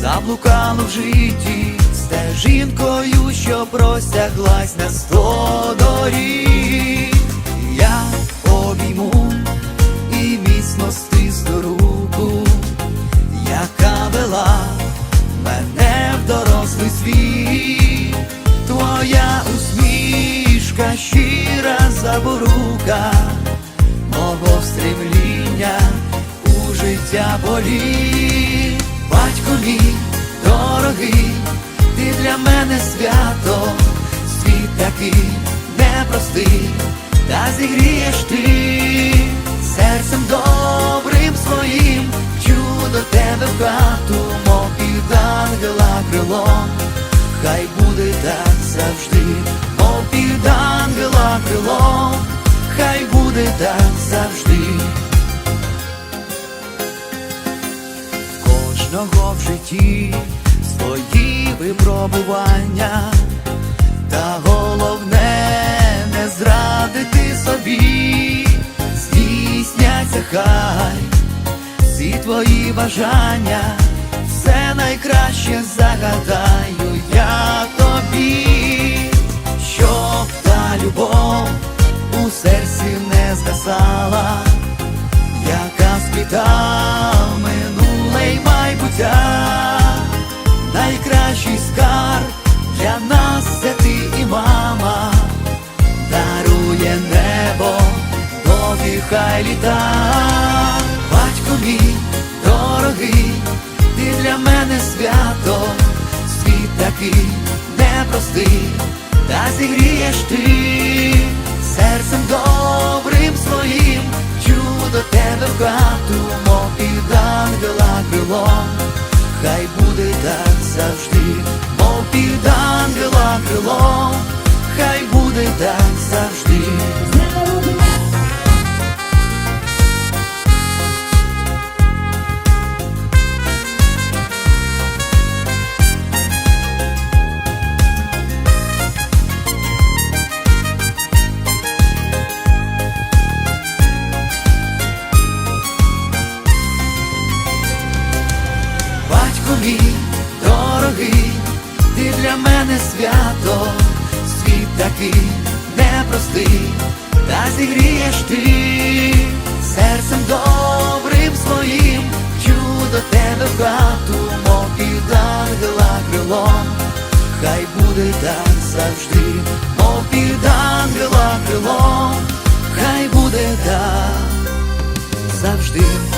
заблукану в житті, стежінкою, що простяглась на сто доріг. Я обійму і міцно стисну руку, яка вела мене в дорослий світ, твоя усмішка, щира заборука, мого стрімління у життя болі батько мій дорогий, ти для мене свято, світ такий непростий, та зігрієш ти серцем добрим своїм, чудо тебе в хату, мов під ангела крилом, хай буде так завжди, мов під ангела кожного в житті свої випробування, та головне не зрадити собі, здійсняться хай всі твої бажання, все найкраще загадаю я тобі, щоб та любов у серці не згасала яка спліта хай літа, батько мій дорогий, ти для мене свято, світ такий непростий, та зігрієш ти. Серцем добрим своїм, чудо тебе в хату, мов під ангела крилом, хай буде так завжди, мов під ангела крилом, хай буде так завжди. Дорогий, ти для мене свято, світ такий непростий, та зігрієш ти серцем добрим своїм, чудо тебе в хату, мов під ангела крилом, хай буде так завжди, мов під крилом, хай буде так завжди.